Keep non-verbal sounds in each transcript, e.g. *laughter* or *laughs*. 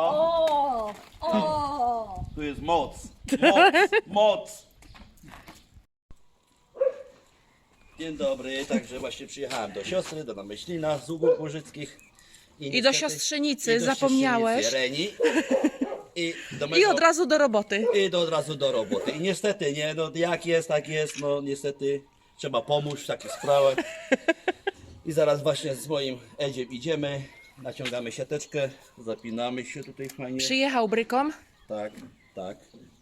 O! O! Tu jest moc. *laughs* Moc. Moc. Dzień dobry, także właśnie przyjechałem do siostry, do Namyślina z Ugór Łużyckich. I do siostrzenicy, do zapomniałeś. siostrzenicy Reni. I, do I mego- od razu do roboty. I do, od razu do roboty. I niestety, nie, no jak jest, tak jest, no niestety trzeba pomóc w takich sprawach. I zaraz właśnie z moim Edziem idziemy, naciągamy siateczkę, zapinamy się tutaj fajnie. Przyjechał brykom, Tak, tak.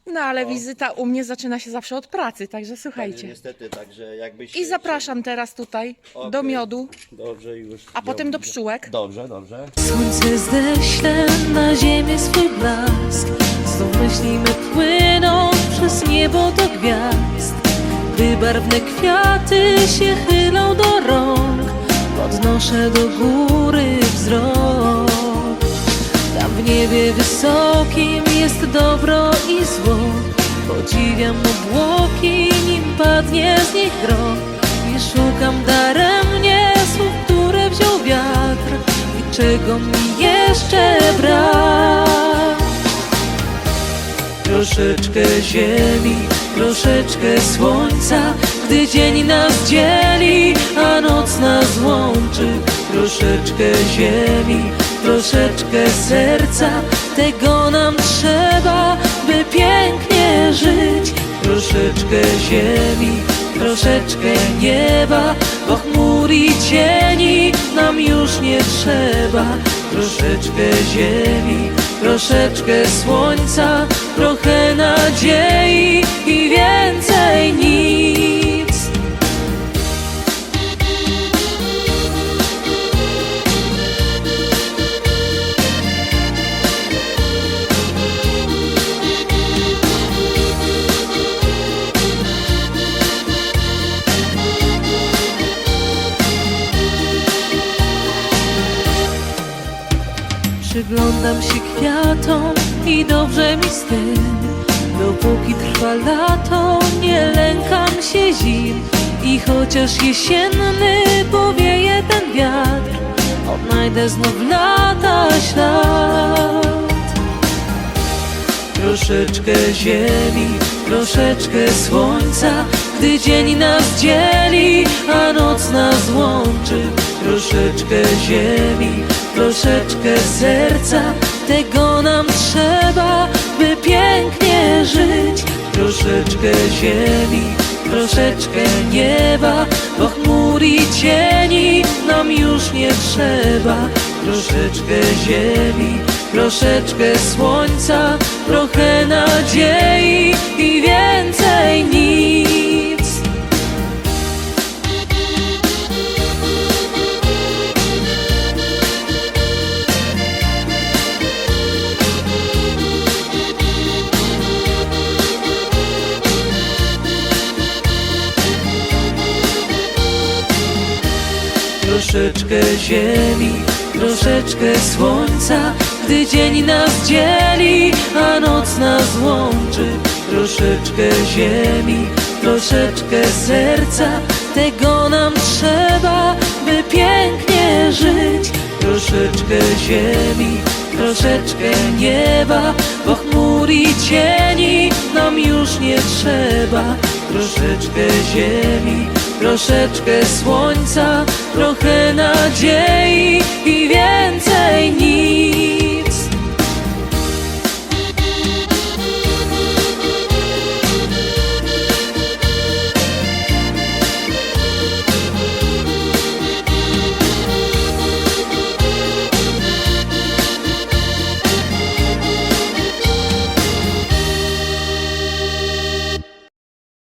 no ale wizyta u mnie zaczyna się zawsze od pracy, także Także słuchajcie. niestety, także jakbyś... I zapraszam teraz tutaj do Okej. miodu, Dobrze już. a potem do pszczółek. Dobrze, dobrze. Słońce zdeślę na ziemię swój blask Znów myślimy płyną przez niebo do gwiazd Gdy barwne kwiaty się chylą do rąk Podnoszę do góry wzrok. Tam w niebie wysokim jest dobro i zło. Podziwiam obłoki, nim padnie z nich grom Nie szukam daremnie słów, które wziął wiatr. I czego mi jeszcze brak Troszeczkę ziemi, troszeczkę słońca Gdy dzień nas dzieli, a noc nas łączy. Troszeczkę ziemi, troszeczkę serca Tego nam trzeba, by pięknie żyć. Troszeczkę ziemi, troszeczkę nieba Bo chmur i cieni nam już nie trzeba. Troszeczkę ziemi, troszeczkę słońca Trochę nadziei i więcej Przyglądam się kwiatom i dobrze mi z tym. Dopóki trwa lato, nie lękam się zim. I chociaż jesienny powieje ten wiatr Odnajdę znów lata ślad. Troszeczkę ziemi, troszeczkę słońca Gdy dzień nas dzieli, a noc nas łączy. Troszeczkę ziemi, troszeczkę serca. Tego nam trzeba, by pięknie żyć. Troszeczkę ziemi, troszeczkę nieba. Bo chmur i cieni nam już nie trzeba. Troszeczkę ziemi, troszeczkę słońca. Trochę nadziei i więcej nic Troszeczkę ziemi, troszeczkę słońca Gdy dzień nas dzieli, a noc nas łączy. Troszeczkę ziemi, troszeczkę serca Tego nam trzeba, by pięknie żyć. Troszeczkę ziemi, troszeczkę nieba Bo chmur i cieni nam już nie trzeba. Troszeczkę ziemi, troszeczkę słońca Trochę nadziei i więcej